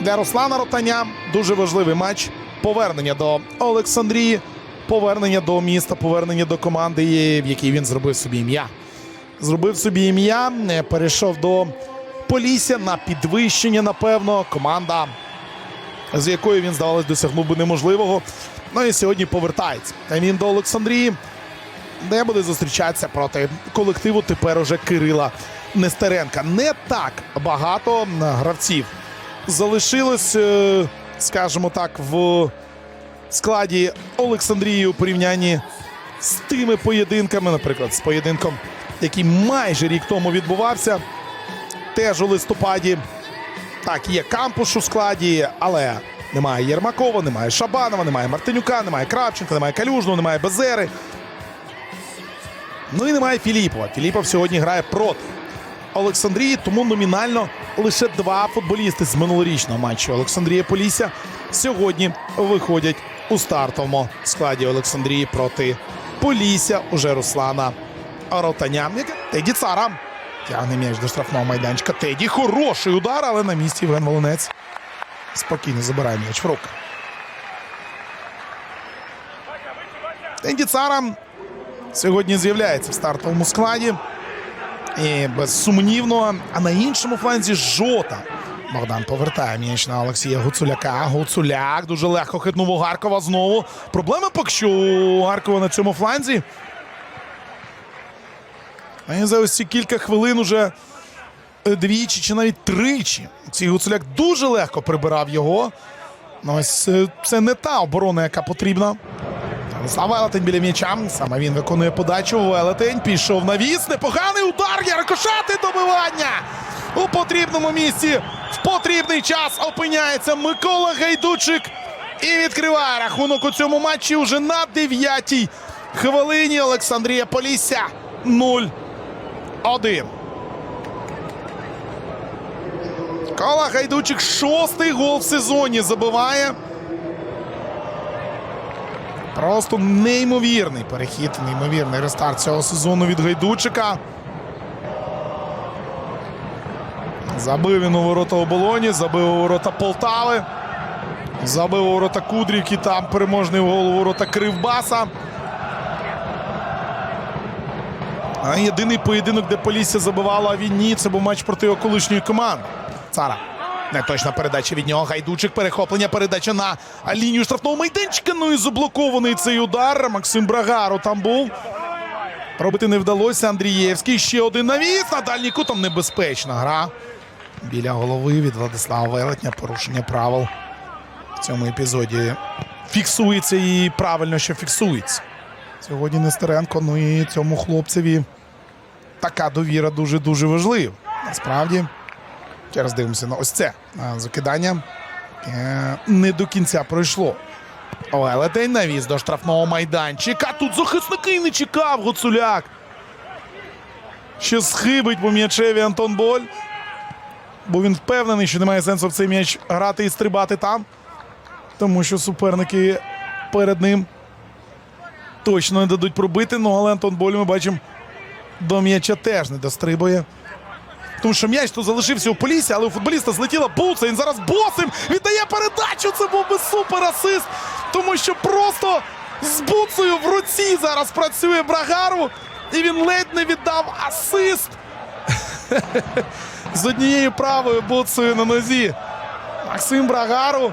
Для Руслана Ротаня дуже важливий матч. Повернення до Олександрії, повернення до міста, повернення до команди, в якій він зробив собі ім'я. Зробив собі ім'я, е, перейшов до Полісся на підвищення, напевно. Команда, з якою він, здавалось, досягнув би неможливого. Ну і сьогодні повертається. Та Він до Олександрії, де буде зустрічатися проти колективу тепер уже Кирила Нестеренка. Не так багато гравців залишилось, е, скажімо так, в складі Олександрії у порівнянні з тими поєдинками, наприклад, з поєдинком, який майже рік тому відбувався, теж у листопаді. Так, є Кампуш у складі, але немає Єрмакова, немає Шабанова, немає Мартинюка, немає Кравченка, немає Калюжного, немає Безери. Ну і немає Філіпова. Філіпов сьогодні грає проти Олександрії, тому номінально лише два футболісти з минулорічного матчу Олександрія Полісся сьогодні виходять у стартовому складі Олександрії проти Полісся уже Руслана Ротаня. Теді Цара тягне м'яч до штрафного майданчика. Теді хороший удар, але на місці Євген Волонець спокійно забирає м'яч в руки. Теді Цара сьогодні з'являється в стартовому складі. І безсумнівно, а на іншому фланзі жота. Богдан повертає м'яч на Олексія Гуцуляка. Гуцуляк дуже легко хитнув у Гаркова знову. Проблема поки що у Гаркова на цьому фланзі. А за ось ці кілька хвилин уже е, двічі чи навіть тричі. Цей Гуцуляк дуже легко прибирав його. Ну, ось е, це не та оборона, яка потрібна. Слава Велетень біля м'яча. Саме він виконує подачу. Велетень пішов на віс. Непоганий удар. Яркошати добивання. У потрібному місці в потрібний час опиняється Микола Гайдучик. І відкриває рахунок у цьому матчі уже на дев'ятій хвилині. Олександрія Полісся 0-1. Кола Гайдучик шостий гол в сезоні забиває. Просто неймовірний перехід, неймовірний рестарт цього сезону від Гайдучика. Забив він у ворота оболоні, забив у ворота Полтави. Забив у ворота Кудрівки, там переможний гол у ворота Кривбаса. А єдиний поєдинок, де Полісся забивала, а він ні, це був матч проти його колишньої команди. Цара. Неточна передача від нього. Гайдучик. Перехоплення. Передача на лінію штрафного майданчика. Ну і заблокований цей удар. Максим Брагару там був. Робити не вдалося. Андрієвський. Ще один навіс. На дальній кут. Там небезпечна гра. Біля голови від Владислава Велетня. Порушення правил в цьому епізоді фіксується і правильно, що фіксується. Сьогодні Нестеренко. Ну і цьому хлопцеві така довіра дуже-дуже важлива. Насправді. Ще раз дивимося на ось це закидання. Е, Не до кінця пройшло. Велетень навіз до штрафного майданчика. Тут захисники не чекав Гуцуляк. Ще схибить по м'ячеві Антон Боль. Бо він впевнений, що немає сенсу в цей м'яч грати і стрибати там. Тому що суперники перед ним точно не дадуть пробити. Ну, але Антон Боль ми бачимо до м'яча теж не дострибує. Тому що м'яч тут залишився у Полісі, але у футболіста злетіла буца. Він зараз босим віддає передачу. Це був би супер асист. Тому що просто з буцею в руці зараз працює Брагару. І він ледь не віддав асист. З однією правою буцею на нозі. Максим Брагару.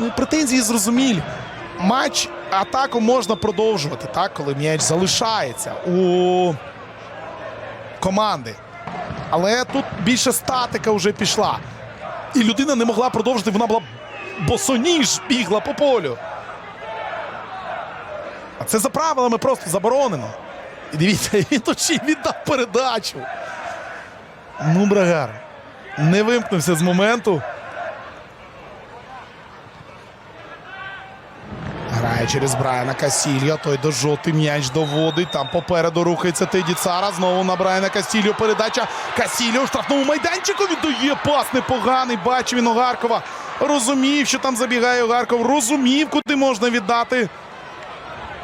Ну, претензії зрозумілі. Матч атаку можна продовжувати, так, коли м'яч залишається у команди. Але тут більше статика вже пішла. І людина не могла продовжити, вона була босоніж бігла по полю. А це за правилами просто заборонено. І дивіться, він тут ще й віддав передачу. Ну, Брагар. Не вимкнувся з моменту. Грає через Брайана Касільо. Той до жовтий м'яч доводить. Там попереду рухається Теді Цара. Знову на Брайана Касільо. Передача Касільо штрафному майданчику. Віддає пас непоганий. Бачив він Огаркова. Розумів, що там забігає Огарков. Розумів, куди можна віддати.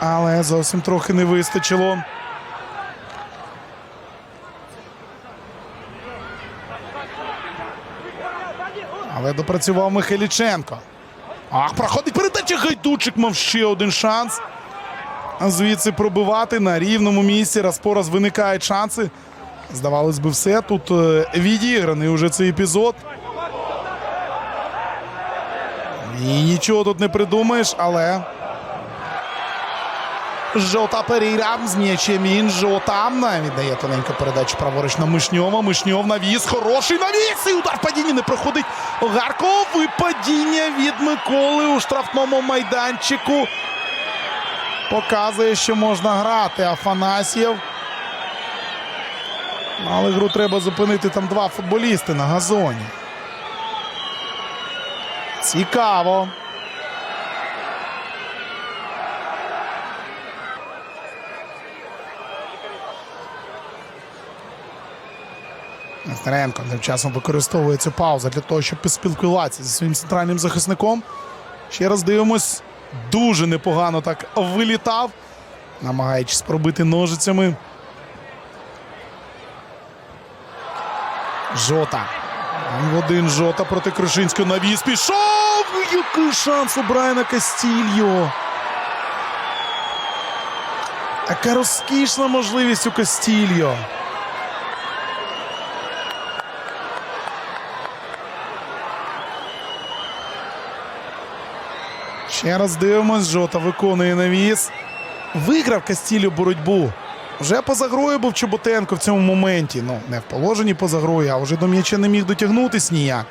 Але зовсім трохи не вистачило. Але допрацював Михайліченко. Ах, проходить передача Гайдучик мав ще один шанс. Звідси пробивати на рівному місці. Раз по раз виникають шанси. Здавалось би, все. Тут е, відіграний уже цей епізод. І нічого тут не придумаєш, але. Жота Перейра з м'ячем він Жота віддає тоненьку передачу праворуч на Мишньова. Мишньов навіс. Хороший навіс. І удар в падінні не проходить. Гарков. І падіння від Миколи у штрафному майданчику. Показує, що можна грати. Афанасьєв. Ну, Але гру треба зупинити там два футболісти на газоні. Цікаво. Нестеренко тим часом використовує цю паузу для того, щоб поспілкуватися зі своїм центральним захисником. Ще раз дивимось. Дуже непогано так вилітав, намагаючись пробити ножицями. Жота. В один Жота проти Крушинського навіс. Пішов! Який шанс у Брайана Кастільо. Яка розкішна можливість у Кастільо. Ще раз дивимось. Жота виконує навіс. Виграв Кастілю боротьбу. Вже поза грою був Чоботенко в цьому моменті. Ну, не в положенні поза грою, а вже до м'яча не міг дотягнутись ніяк.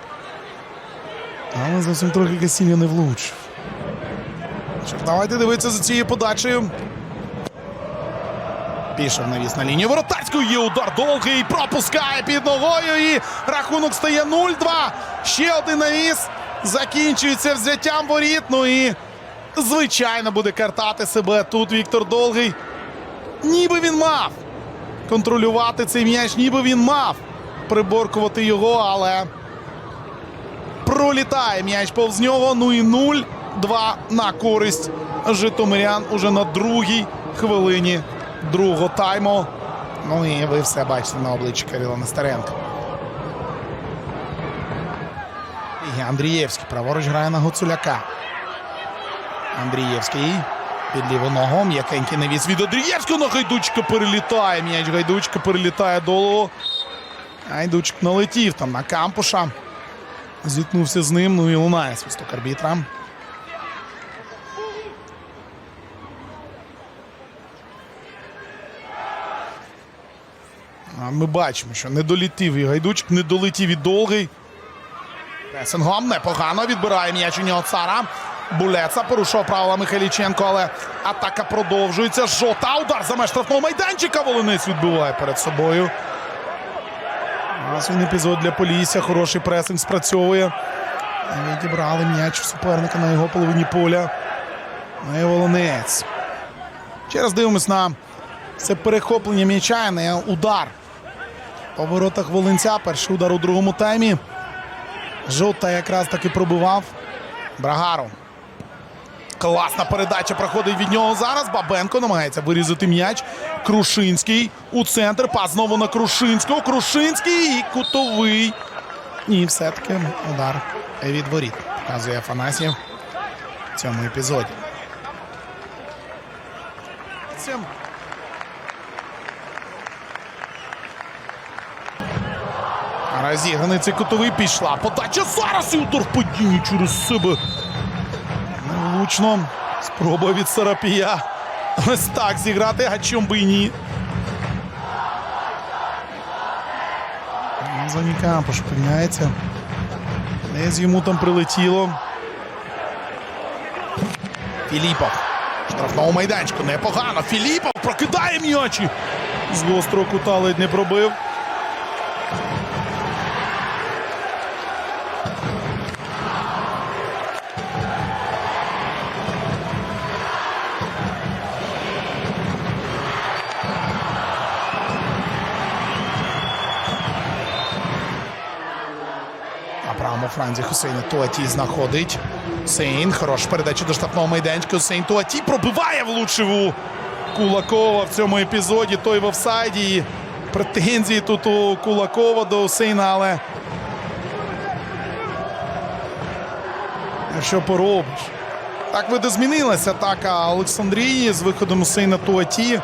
Але зовсім трохи Кастілю не влучив. Давайте дивитися за цією подачею. Пішов навіс на лінію воротарської. Є удар довгий. Пропускає під ногою. І рахунок стає 0-2. Ще один навіс. Закінчується взяттям воріт. Ну і звичайно буде картати себе тут Віктор Довгий. Ніби він мав контролювати цей м'яч, ніби він мав приборкувати його, але пролітає м'яч повз нього. Ну і 0-2 на користь Житомирян уже на другій хвилині другого тайму. Ну і ви все бачите на обличчі Кирила Нестеренка. І Андрієвський праворуч грає на Гуцуляка. Андрієвський під ліву ногу. М'якенький навіс від Андрієвського. На Гайдучка перелітає. М'яч Гайдучка перелітає долу. Гайдучик налетів там на кампуша. Зіткнувся з ним. Ну і лунає свисток арбітра. Ми бачимо, що не долетів і Гайдучик, не долетів і довгий. Пресингом непогано відбирає м'яч у нього цара. Булеца порушував правила Михайліченко, але атака продовжується. Жота удар за меж штрафного майданчика. Волинець відбиває перед собою. Ось він епізод для Полісся. Хороший пресинг спрацьовує. Відібрали м'яч суперника на його половині поля. Ну і Волинець. Ще раз дивимось на це перехоплення м'яча, не удар. По воротах Волинця. Перший удар у другому таймі. Жота якраз таки пробивав. Брагару. Класна передача проходить від нього зараз. Бабенко намагається вирізати м'яч. Крушинський у центр. Пас знову на Крушинського. Крушинський і кутовий. Ні, все-таки удар від воріт. Показує Афанасьєв в цьому епізоді. Цим. Розіграний цей кутовий пішла. Подача зараз і удар в через себе. Влучно. Спроба від Сарапія. Ось так зіграти, а чом би і ні. Заніка пошпиняється. Десь йому там прилетіло. Філіпов. Штрафного майданчику. Непогано. Філіпов прокидає м'ячі. З гострого кута ледь не пробив. На правому фланзі Хусейн Туаті знаходить. Сейн. Хороша передача до штрафного майданчика. Хусейн Туаті пробиває влучив у Кулакова в цьому епізоді. Той в офсайді. Претензії тут у Кулакова до Хусейна, але що поробиш? Так видозмінилася атака Олександрії з виходом Усейна Туаті.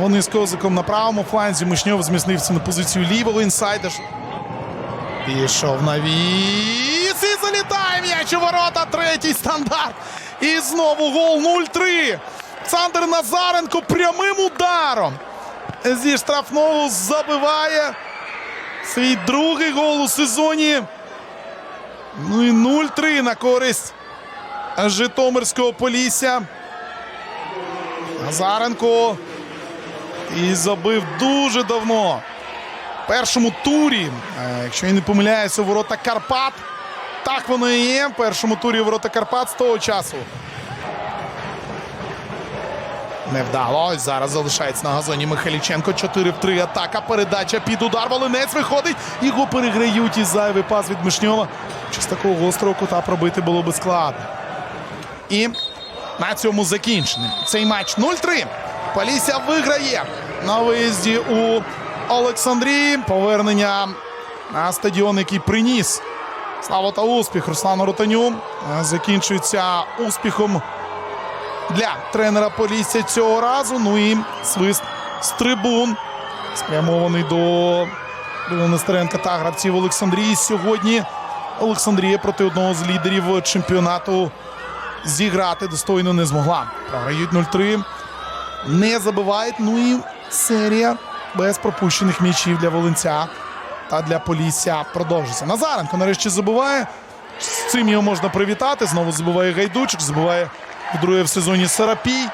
Вони з козиком на правому фланзі. Мишньов зміцнився на позицію лівого інсайда. Пішов на віс і залітає м'яч у ворота. Третій стандарт. І знову гол 0-3. Олександр Назаренко прямим ударом зі штрафного забиває свій другий гол у сезоні. Ну і 0-3 на користь Житомирського Полісся. Назаренко і забив дуже давно. Першому турі, е, якщо я не помиляюся, ворота Карпат. Так воно і є. В першому турі ворота Карпат з того часу. Не вдало. Ось зараз залишається на газоні Михайліченко. 4 в 3 атака. Передача під удар. Волинець виходить. Його переграють і зайвий пас від Мишньова. Чи з такого гострого кута пробити було би складно. І на цьому закінчений. Цей матч 0-3. Полісся виграє на виїзді у Олександрії. Повернення на стадіон, який приніс славу та успіх Руслану Ротаню. е, Закінчується успіхом для тренера Полісся цього разу. Ну і свист з трибун. Спрямований до Нестеренка та гравців Олександрії. Сьогодні Олександрія проти одного з лідерів чемпіонату зіграти достойно не змогла. Програють 0-3. Не забивають. Ну і серія без пропущених м'ячів для Волинця та для Полісся продовжиться. Назаренко нарешті забуває. З цим його можна привітати. Знову забуває Гайдучик, забуває вдруге в сезоні Сарапій.